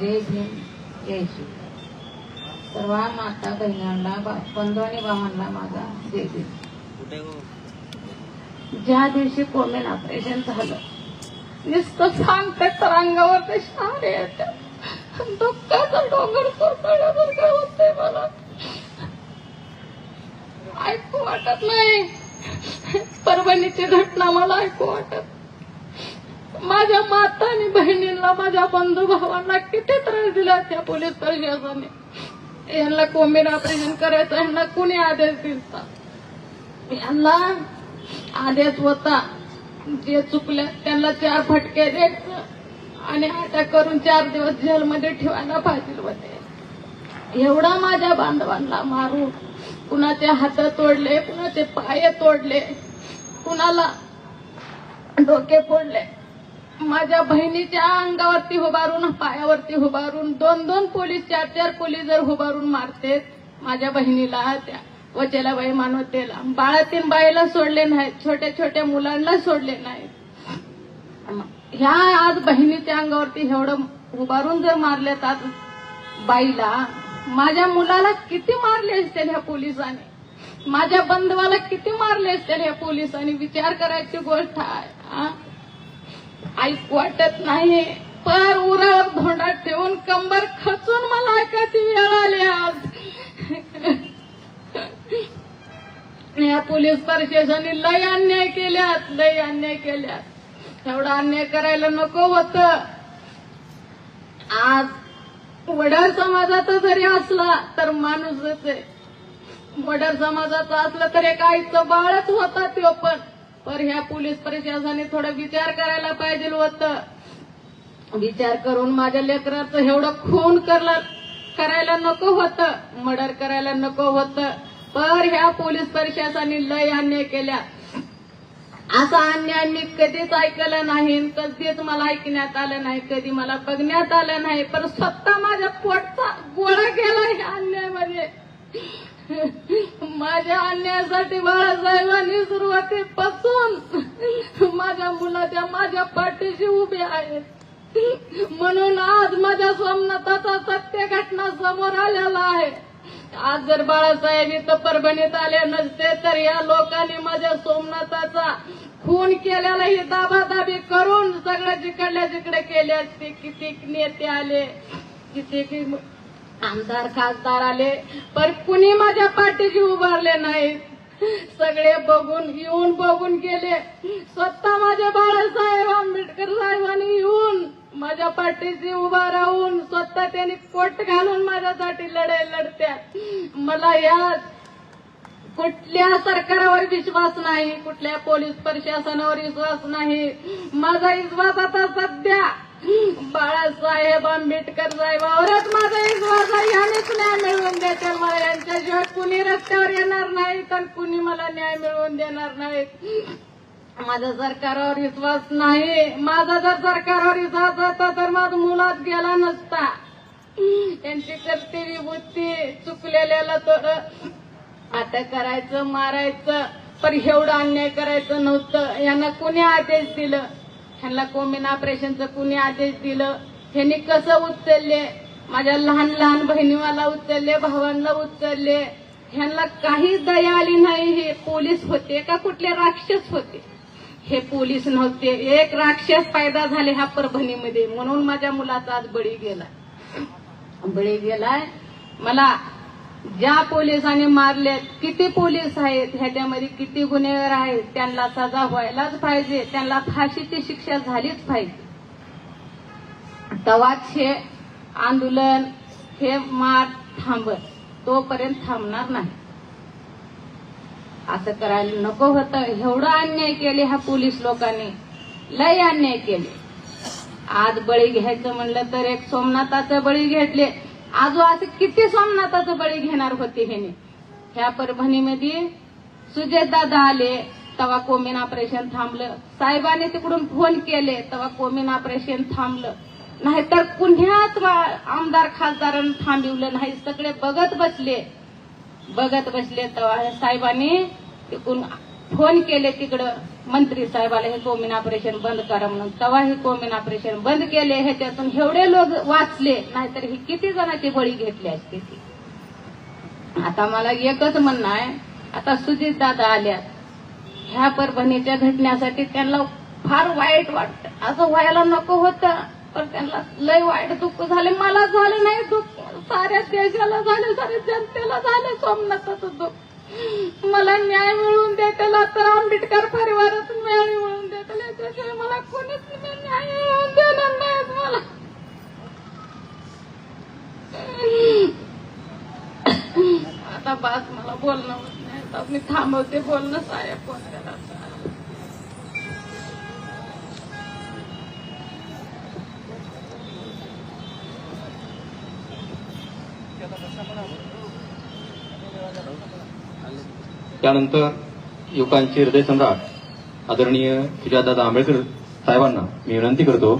जय भीम जय श्री सर्व माता बहिणांना बंधू आणि भावांना माझा जय भीम. ज्या दिवशी कोमेन ऑपरेशन झालं नुसतं सांगते तर अंगावर ते दुःखाचा डोंगर कोसळल्यासारखं होतंय मला. ऐकू वाटत नाही. परभणीची घटना मला ऐकू वाटत माझ्या माता आणि बहिणींना माझ्या बंधू भावांना किती त्रास दिला त्या पोलीस प्रशासनाने. यांना कोंबीर ऑपरेशन करायचं यांना कुणी आदेश दिलता? यांना आदेश होता जे चुकले त्यांना चार फटके द्यायचं आणि अटक करून चार दिवस जेलमध्ये ठेवायला पाहिजे होते. एवढा माझ्या बांधवांना मारून कुणाचे हात तोडले कुणाचे पाय तोडले कुणाला डोके फोडले. माझ्या बहिणीच्या अंगावरती उभारून पायावरती उभारून दोन दोन पोलीस चार चार पोलीस जर उभारून मारते माझ्या बहिणीला त्या वचेला बाई मानवतेला. बाळातीन बाईला सोडले नाहीत छोट्या छोट्या मुलांना सोडले नाहीत. ह्या आज बहिणीच्या अंगावरती एवढं उभारून जर मारले आज बाईला माझ्या मुलाला किती मारले असतील ह्या पोलिसांनी? माझ्या बंधवाला किती मारले असतील ह्या पोलिसांनी? विचार करायची गोष्ट आहे हा? ऐकू वाटत नाही. पर उरावर धोंडात ठेवून कंबर खचून मला ऐकायची वेळ आली आज. या पोलीस प्रशासनाने लय अन्याय केल्यात लय अन्याय केल्यात. एवढा अन्याय करायला नको होत. आज वडार समाजाचा जरी असला तर माणूसच आहे. वडार समाजाचा असला तर एक आईचं बाळच होता तो पण. पर ह्या पोलीस प्रशासनाने थोडा विचार करायला पाहिजे होत. विचार करून माझ्या लेकराचं एवढं खून करला करायला नको होतं मर्डर करायला नको होतं. पर ह्या पोलीस प्रशासनाने लय अन्याय केल्या असा अन्याय मी कधीच ऐकलं नाही कधीच मला ऐकण्यात आलं नाही कधी मला बघण्यात आलं नाही. पण स्वतः माझ्या पोटचा गोळा गेला ह्या अन्यायामध्ये. माझ्या अन्यायासाठी बाळासाहेबांनी सुरुवातीपासून माझ्या मुलाच्या माझ्या पाठीशी उभे आहेत म्हणून आज माझ्या सोमनाथाचा सत्य घटना समोर आलेला आहे. आज जर बाळासाहेब इथं परभणीत आले नसते तर या लोकांनी माझ्या सोमनाथाचा खून केलेला ही दाबादाबी करून सगळं जिकडल्या जिकडे केले असते किती नेते आले किती आमदार खासदार आले पर कुणी माझ्या पाठीशी उभारले नाहीत सगळे बघून येऊन बघून गेले. स्वतः माझे बाळासाहेब आंबेडकर साहेबांनी येऊन माझ्या पाठीशी उभा राहून स्वतः त्यांनी कोट घालून माझ्यासाठी लढाई लढत्या. मला या कुठल्या सरकारावर विश्वास नाही कुठल्या पोलीस प्रशासनावर विश्वास नाही. माझा विश्वास आता सध्या बाळासाहेब आंबेडकर साहेबावरच माझा विश्वास आहे यानेच न्याय मिळवून देतील मला यांच्याशिवाय कुणी रस्त्यावर येणार नाही तर कुणी मला न्याय मिळवून देणार नाहीत. माझा सरकारवर विश्वास नाही. माझा जर सरकारवर विश्वास होता तर माझा मुलात गेला नसता. त्यांची कर्तव्य बुद्धी चुकलेल्याला थोडं आता करायचं मारायचं पण एवढं अन्याय करायचं नव्हतं. यांना कुणी आदेश दिलं? ह्यांना कोमिन ऑपरेशनचं कुणी आदेश दिलं? ह्यांनी कसं उचलले? माझ्या लहान लहान बहिणीवाला उचलले भावांना उचलले. ह्यांना काहीच दया आली नाही. हे पोलीस होते का कुठले राक्षस होते? हे पोलीस नव्हते. एक राक्षस पैदा झाले ह्या परभणीमध्ये म्हणून माझ्या मुलाचा आज बळी गेला बळी गेलाय? मला ज्या पोलिसांनी मारले किती पोलीस आहेत ह्याच्यामध्ये किती गुन्हेगार आहेत त्यांना सजा व्हायलाच पाहिजे त्यांना फाशीची शिक्षा झालीच पाहिजे. तवाच हे आंदोलन हे मार थांबत तोपर्यंत थांबणार नाही. असं करायला नको होतं. एवढं अन्याय केले ह्या पोलीस लोकांनी. लय अन्याय केले. आज बळी घ्यायचं म्हणलं तर एक सोमनाथाचं बळी घेतले. आजो असे किती सोमनाथाचं बळी घेणार होते हेने. ह्या परभणीमध्ये सुजय दादा आले तेव्हा कोमिन ऑपरेशन थांबलं. साहेबाने तिकडून फोन केले तेव्हा कोमिन ऑपरेशन थांबलं. नाहीतर पुण्यात आमदार खासदारांना थांबिवलं नाही सगळे बघत बसले. बघत बसले तेव्हा साहेबांनी तिकडून फोन केले तिकडं. मंत्री साहेबाला हे कोमिन ऑपरेशन बंद करा म्हणून. तेव्हा हे कोमिन ऑपरेशन बंद केले. ह्याच्यातून एवढे लोक वाचले. नाहीतर ही किती जणांची बळी घेतली असते ती. आता मला एकच म्हणणं आहे. आता सुजित दादा आल्यात. ह्या परभणीच्या घटनेसाठी त्यांना फार वाईट वाटतं. असं व्हायला नको होतं. पण त्यांना लय वाईट दुःख झाले. मला झालं नाही दुःख. साऱ्या देशाला झाले. साऱ्या जनतेला झाले. सोमनाथाचं दुःख. मला न्याय मिळवून देताला तर आंबेडकर परिवारात न्याय मिळवून देताला याच्याशिवाय मला कोणीच न्याय मिळवून देणार नाहीत मला. आता बास मला बोलणं होत नाही. आता मी थांबवते बोलणं साहेब फोन Gracias. त्यानंतर युवकांचे हृदय सम्राट आदरणीय सुजातदादा आंबेडकर साहेबांना मी विनंती करतो